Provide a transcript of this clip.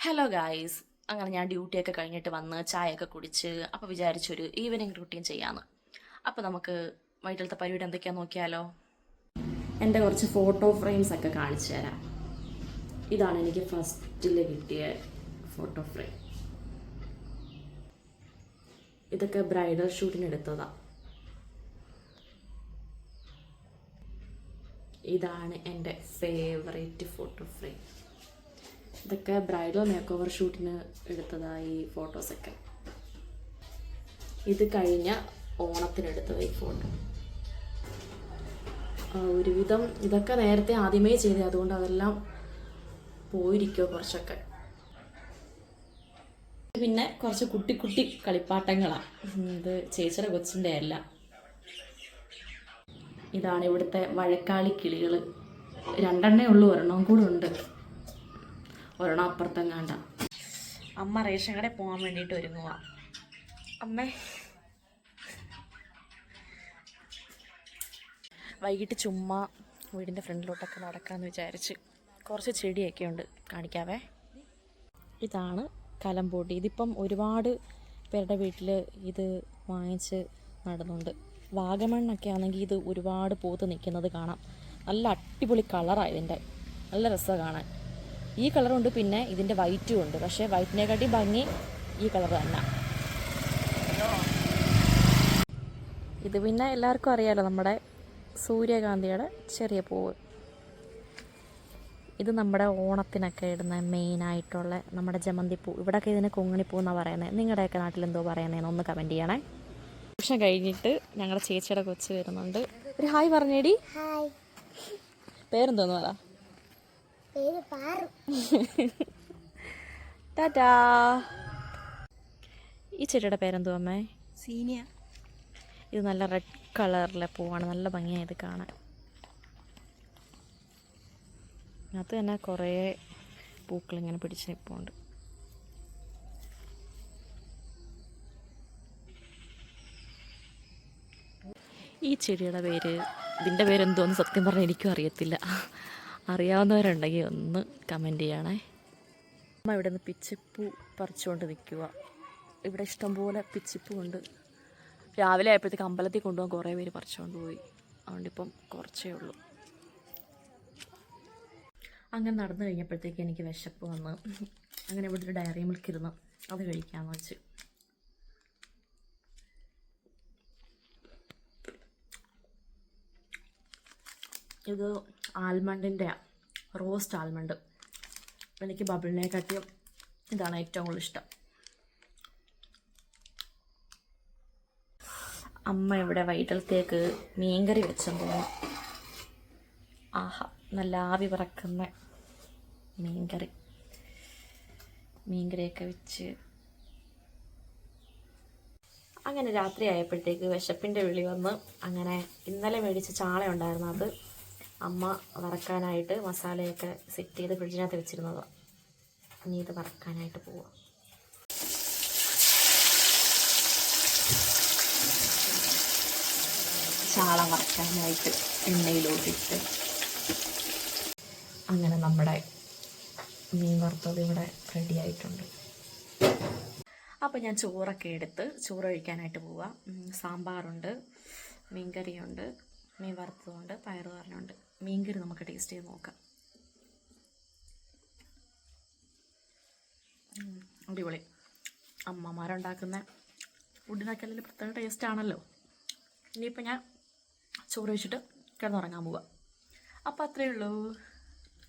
Hello guys അങ്ങനെ ഞാൻ ഡ്യൂട്ടിയൊക്കെ കഴിഞ്ഞിട്ട് വന്ന് ചായയൊക്കെ കുടിച്ച് അപ്പോൾ വിചാരിച്ചൊരു ഈവനിങ് റുട്ടീൻ ചെയ്യാമെന്ന് അപ്പോൾ നമുക്ക് വൈകിട്ടത്തെ പരിപാടി എന്തൊക്കെയാണെന്ന് നോക്കിയാലോ? എന്റെ കുറച്ച് ഫോട്ടോ ഫ്രെയിംസ് ഒക്കെ കാണിച്ചു തരാം. ഇതാണ് എനിക്ക് ഫസ്റ്റിൽ കിട്ടിയ ഫോട്ടോ ഫ്രെയിം ഇതൊക്കെ ബ്രൈഡൽ ഷൂട്ടിന് എടുത്തതാണ് ഇതാണ് എന്റെ ഫേവറേറ്റ് ഫോട്ടോ ഫ്രെയിം ഇതൊക്കെ ബ്രൈഡൽ മേക്ക് ഓവർ ഷൂട്ടിന് എടുത്തതായി ഫോട്ടോസൊക്കെ. ഇത് കഴിഞ്ഞ ഓണത്തിന് എടുത്തതായി ഫോട്ടോ. ഒരുവിധം ഇതൊക്കെ നേരത്തെ ആദ്യമേ ചെയ്തത് അതുകൊണ്ട് അതെല്ലാം പോയിരിക്കോ കുറച്ചൊക്കെ. പിന്നെ കുറച്ച് കുട്ടി കുട്ടി കളിപ്പാട്ടങ്ങളാണ് ഇത് ചേച്ചിയുടെ കൊച്ചിന്റെ അല്ല. ഇതാണ് ഇവിടുത്തെ വഴക്കാളി കിളികൾ രണ്ടെണ്ണേ ഉള്ളൂ ഒരെണ്ണം കൂടെ ഉണ്ട്. ഒരെണ്ണം അപ്പുറത്തെങ്ങാണ്ട അമ്മ റേഷൻ കടയിൽ പോകാൻ വേണ്ടിയിട്ട് ഒരുങ്ങുക അമ്മേ. വൈകിട്ട് ചുമ്മാ വീടിന്റെ ഫ്രണ്ടിലോട്ടൊക്കെ നടക്കാമെന്ന് വിചാരിച്ച് കുറച്ച് ചെടിയൊക്കെ ഉണ്ട് കാണിക്കാവേ. ഇതാണ് കലമ്പൂട്ടി ഇതിപ്പം ഒരുപാട് പേരുടെ വീട്ടിൽ ഇത് വാങ്ങിച്ച് നടുന്നുണ്ട്. വാഗമണ്ണൊക്കെ ആണെങ്കിൽ ഇത് ഒരുപാട് പൂത്ത് നിൽക്കുന്നത് കാണാം. നല്ല അടിപൊളി കളറാണ് ഇതിന്റെ നല്ല രസമാണ്. കാണാൻ ഈ കളറുണ്ട് പിന്നെ ഇതിന്റെ വൈറ്റും ഉണ്ട്. പക്ഷേ വൈറ്റിനെക്കാട്ടി ഭംഗി ഈ കളർ തന്നെ. ഇത് പിന്നെ എല്ലാവർക്കും അറിയാലോ നമ്മുടെ സൂര്യകാന്തിയുടെ ചെറിയ പൂവ്. ഇത് നമ്മുടെ ഓണത്തിനൊക്കെ ഇടുന്ന മെയിനായിട്ടുള്ള നമ്മുടെ ജമന്തിപ്പൂ ഇവിടെയൊക്കെ ഇതിന് കൊങ്ങിണിപ്പൂ എന്നാണ് പറയുന്നത് നിങ്ങളുടെയൊക്കെ നാട്ടിൽ എന്തോ പറയുന്നതെന്ന് ഒന്ന് കമന്റ് ചെയ്യണേ. ട്യൂഷൻ കഴിഞ്ഞിട്ട് ഞങ്ങളുടെ ചേച്ചിയുടെ കൊച്ച് വരുന്നുണ്ട്. ഒരു ഹായ് പറഞ്ഞേടി. പേരെന്തോന്ന് പറ? പേര് പാറു. ടാറ്റാ. ഈ ചെടിയുടെ പേരെന്തോ അമ്മേ? സീനിയ. ഇത് നല്ല റെഡ് കളറിലെ പൂവാണ്. നല്ല ഭംഗിയായത് ഇത് കാണാൻ. അത് തന്നെ കുറേ പൂക്കൾ ഇങ്ങനെ പിടിച്ച് നിൽപ്പുണ്ട് ഈ ചെടിയുടെ പേര് ഇതിന്റെ പേരെന്തോന്ന് സത്യം പറഞ്ഞാൽ എനിക്കും അറിയത്തില്ല. അറിയാവുന്നവരുണ്ടെങ്കിൽ ഒന്ന് കമന്റ് ചെയ്യണേ. അമ്മ ഇവിടെ നിന്ന് പിച്ചിപ്പൂ പറിച്ചുകൊണ്ട് നിൽക്കുക ഇവിടെ ഇഷ്ടംപോലെ പിച്ചിപ്പൂ ഉണ്ട്. രാവിലെ ആയപ്പോഴത്തേക്ക് അമ്പലത്തിൽ കൊണ്ടുപോകാൻ കുറേ പേര് പറിച്ചുകൊണ്ട് പോയി. അതുകൊണ്ടിപ്പം കുറച്ചേ ഉള്ളൂ. അങ്ങനെ നടന്നു കഴിഞ്ഞപ്പോഴത്തേക്ക് എനിക്ക് വിശപ്പ് വന്ന്. അങ്ങനെ ഇവിടെ ഒരു ഡയറി മിൽക്ക് ഇരുന്ന്. അത് കഴിക്കാമെന്ന് വെച്ച്. ഇത് ആൽമണ്ടിന്റെ റോസ്റ്റ് ആൽമണ്ട്. എനിക്ക് ബബിളിനെ കാട്ടിയും ഇതാണ് ഏറ്റവും കൂടുതൽ ഇഷ്ടം. അമ്മ ഇവിടെ വൈകിട്ടത്തേക്ക് മീൻകറി പോകുന്നു ആഹാ നല്ല ആവി പറക്കുന്ന മീൻകറി. മീൻകറിയൊക്കെ വെച്ച്. അങ്ങനെ രാത്രി ആയപ്പോഴത്തേക്ക് വിശപ്പിന്റെ വിളി വന്ന് അങ്ങനെ ഇന്നലെ മേടിച്ച ചാള ഉണ്ടായിരുന്നു അത്. അമ്മ വറക്കാനായിട്ട് മസാലയൊക്കെ സെറ്റ് ചെയ്ത് ഫ്രിഡ്ജിനകത്ത് വെച്ചിരുന്നത്. ഇനി ഇത് വറക്കാനായിട്ട് പോവുക ചാള വറക്കാനായിട്ട് എണ്ണയിലോട്ടിട്ട് അങ്ങനെ നമ്മുടെ മീൻ വറുത്തത് ഇവിടെ റെഡി ആയിട്ടുണ്ട്. അപ്പോൾ ഞാൻ ചോറൊക്കെ എടുത്ത് ചോറ് കഴിക്കാനായിട്ട് പോവാം. സാമ്പാറുണ്ട് മീൻകറിയുണ്ട് മീൻ വറുത്തതുണ്ട് പയറ് തോരനുണ്ട് മീൻകറി നമുക്ക് ടേസ്റ്റ് ചെയ്ത് നോക്കാം. അടിപൊളി. അമ്മമാരുണ്ടാക്കുന്ന ഫുഡിനൊക്കെ അല്ലെങ്കിൽ പ്രത്യേക ടേസ്റ്റ് ആണല്ലോ. ഇനിയിപ്പോൾ ഞാൻ ചോറ് വെച്ചിട്ട് കിടന്നുറങ്ങാൻ പോവാം. അപ്പോൾ അത്രയേ ഉള്ളൂ.